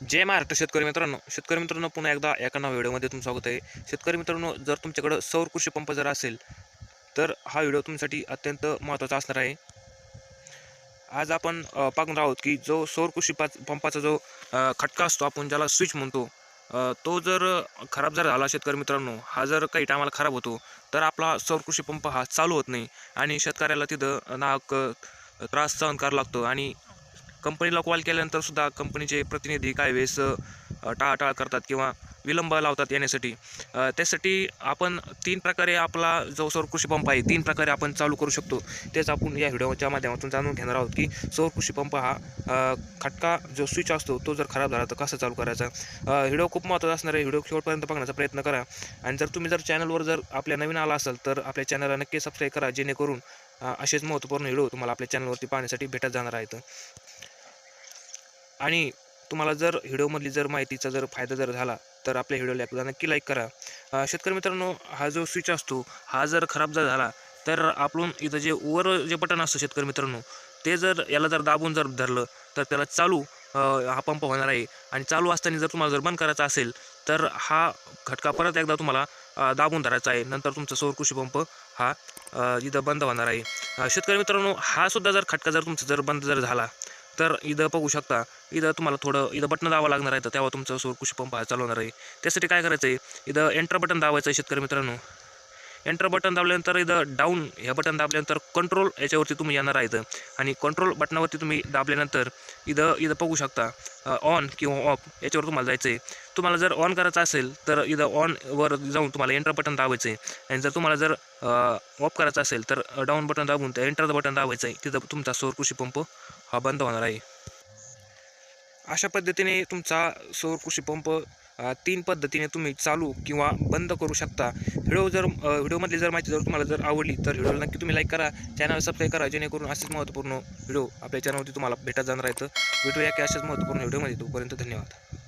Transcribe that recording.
जय महाराष्ट्र शेतकरी मित्रांनो. शेतकरी मित्रांनो पुन्हा एकदा एका नव्या व्हिडिओमध्ये तुमचं स्वागत आहे. शेतकरी मित्रांनो जर तुमच्याकडं सौर कृषी पंप जर असेल तर हा व्हिडिओ तुमच्यासाठी अत्यंत महत्त्वाचा असणार आहे. आज आपण पाहून पाहणार आहोत की जो सौर कृषी पंपाचा जो खटका असतो आपण ज्याला स्विच म्हणतो तो जर खराब जर झाला शेतकरी मित्रांनो हा जर काही टायमाला खराब होतो तर आपला सौर कृषी पंप हा चालू होत नाही. आणि शेतकऱ्याला तिथं नाक त्रास सहन करावा लागतो. आणि कंपनीला कॉल केल्यानंतर सुद्धा कंपनीचे प्रतिनिधी काही वेळेस टाळाटाळ करतात किंवा विलंब लावतात येण्यासाठी. त्यासाठी आपण तीन प्रकारे आपला जो सौर कृषी पंप आहे तीन प्रकारे आपण चालू करू शकतो. तेच आपण या व्हिडिओच्या माध्यमातून जाणून घेणार आहोत की सौर कृषी पंप हा खटका जो स्विच असतो तो जर खराब झाला तर कसा चालू करायचा? व्हिडिओ खूप महत्त्वाचा असणार आहे. व्हिडिओ शेवटपर्यंत बघण्याचा प्रयत्न करा. आणि जर तुम्ही जर चॅनलवर जर आपल्या नवीन आला असाल तर आपल्या चॅनलला नक्की सबस्क्राईब करा जेणेकरून असेच महत्त्वपूर्ण व्हिडिओ तुम्हाला आपल्या चॅनलवरती पाहण्यासाठी भेटत जाणार आहेत. आणि तुम्हाला जर व्हिडिओमधली जर माहितीचा जर फायदा जर झाला तर आपल्या व्हिडिओला एकदा नक्की लाईक करा. शेतकरी मित्रांनो हा जो स्विच असतो हा जर खराब जर झाला तर आपण इथं जे वर जे बटन असतं शेतकरी मित्रांनो ते जर याला जर दाबून जर धरलं तर त्याला चालू हा पंप होणार आहे. आणि चालू असताना जर तुम्हाला जर बंद करायचा असेल तर हा खटका परत एकदा तुम्हाला दाबून धरायचा आहे. नंतर तुमचा सौर कृषी पंप हा इथं बंद होणार आहे. शेतकरी मित्रांनो हा सुद्धा जर खटका जर तुमचा जर बंद जर झाला तर इथं बघू शकता इथं तुम्हाला थोडं इथं बटन दावा लागणार आहे तर तेव्हा तुमचं सौर कृषी पंप हा चालवणार आहे. त्यासाठी काय करायचं आहे इथं एंटर बटन दाबायचं आहे शेतकरी मित्रांनो. एंटर बटन दाबल्यानंतर इथं डाऊन ह्या बटन दाबल्यानंतर कंट्रोल याच्यावरती तुम्ही येणार आहे इथं. आणि कंट्रोल बटनावरती तुम्ही दाबल्यानंतर इथं इथं बघू शकता ऑन किंवा ऑफ याच्यावर तुम्हाला जायचं आहे तुम्हाला जर ऑन करायचं असेल तर इथं ऑनवर जाऊन तुम्हाला एंटर बटन दाबायचं आहे आणि जर तुम्हाला जर ऑफ करायचं असेल तर डाऊन बटन दाबून त्या एंटरचं बटन दाबायचं आहे तिथं तुमचा सौर कृषी पंप हा बंद होणार आहे. अशा पद्धतीने तुमचा सौर कृषी पंप तीन पद्धतीने तुम्ही चालू किंवा बंद करू शकता. व्हिडिओ जर व्हिडिओमधली जर माहिती जर तुम्हाला जर आवडली तर व्हिडिओला नक्की तुम्ही लाईक करा. चॅनल सबस्क्राईब करा जेणेकरून असेच महत्त्वपूर्ण व्हिडिओ आपल्या चॅनलवरती तुम्हाला भेटत जाणार आहेत. भेटूया की अशाच महत्त्वपूर्ण व्हिडिओमध्ये तोपर्यंत धन्यवाद.